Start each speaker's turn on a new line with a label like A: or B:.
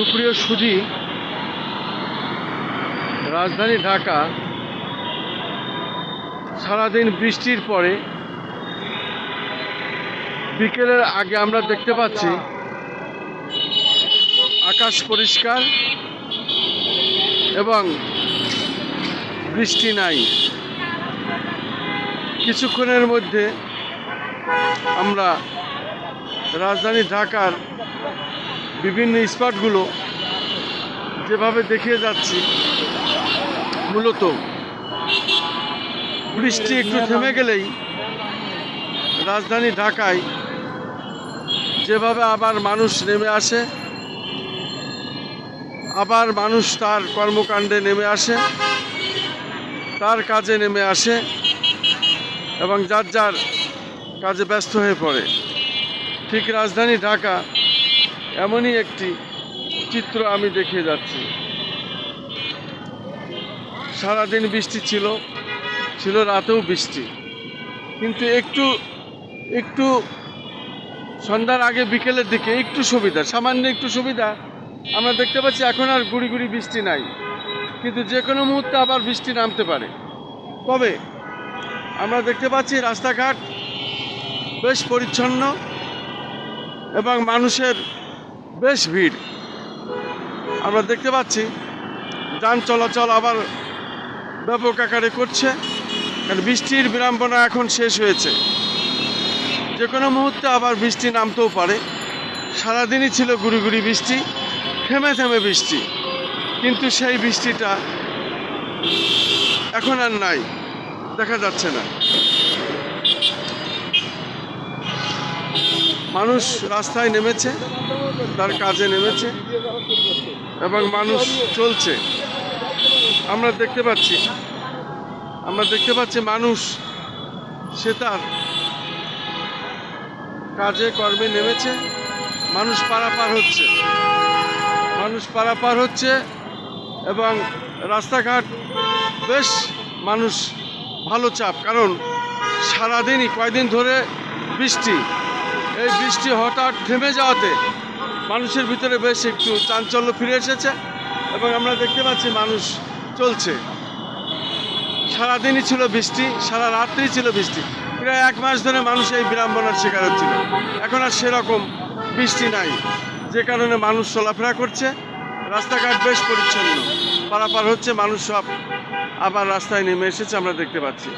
A: সুপ্রিয় সুধী রাজধানী ঢাকা, সারাদিন বৃষ্টির পরে বিকেলের আগে আমরা দেখতে পাচ্ছি, আকাশ পরিষ্কার এবং বৃষ্টি নাই। কিছুক্ষণের মধ্যে আমরা রাজধানী ঢাকার বিভিন্ন স্পটগুলো যেভাবে দেখিয়ে যাচ্ছি, মূলত বৃষ্টি একটু থেমে গেলেই রাজধানী ঢাকায় যেভাবে আবার মানুষ নেমে আসে, আবার মানুষ তার কর্মকাণ্ডে নেমে আসে, তার কাজে নেমে আসে এবং যার যার কাজে ব্যস্ত হয়ে পড়ে। ঠিক রাজধানী ঢাকা এমনই একটি চিত্র আমি দেখে যাচ্ছি। সারাদিন বৃষ্টি ছিল ছিল রাতেও বৃষ্টি। কিন্তু একটু একটু সন্ধ্যার আগে বিকেলের দিকে একটু সুবিধা, সামান্য একটু সুবিধা আমরা দেখতে পাচ্ছি এখন আর গুড়ি গুড়ি বৃষ্টি নাই। কিন্তু যে কোনো মুহূর্তে আবার বৃষ্টি নামতে পারে। তবে আমরা দেখতে পাচ্ছি রাস্তাঘাট বেশ পরিচ্ছন্ন এবং মানুষের বেশ ভিড়। আমরা দেখতে পাচ্ছি, যান চলাচল আবার ব্যাপক আকারে করছে। কারণ বৃষ্টির বিড়ম্বনা এখন শেষ হয়েছে। যে কোনো মুহূর্তে আবার বৃষ্টি নামতেও পারে। সারাদিনই ছিল গুড়ি গুড়ি বৃষ্টি, থেমে থেমে বৃষ্টি। কিন্তু সেই বৃষ্টিটা এখন আর নাই, দেখা যাচ্ছে না। মানুষ রাস্তায় নেমেছে, তার কাজে নেমেছে এবং মানুষ চলছে। আমরা দেখতে পাচ্ছি, আমরা দেখতে পাচ্ছি মানুষ, সে তার কাজে কর্মে নেমেছে, মানুষ পারাপার হচ্ছে। মানুষ পারাপার হচ্ছে এবং রাস্তাঘাট বেশ মানুষ ভালো চাপ, কারণ সারাদিনই কয়দিন ধরে বৃষ্টি এই বৃষ্টি হঠাৎ থেমে যাওয়াতে মানুষের ভিতরে বেশ একটু চাঞ্চল্য ফিরে এসেছে এবং আমরা দেখতে পাচ্ছি মানুষ চলছে। সারাদিনই ছিল বৃষ্টি, সারা রাত্রি ছিল বৃষ্টি। প্রায় এক মাস ধরে মানুষ এই বিড়ম্বনার শিকার হচ্ছিল। এখন আর সেরকম বৃষ্টি নাই, যে কারণে মানুষ চলাফেরা করছে। রাস্তাঘাট বেশ পরিচ্ছন্ন। পারাপার হচ্ছে মানুষ সব আবার রাস্তায় নেমে এসেছে, আমরা দেখতে পাচ্ছি।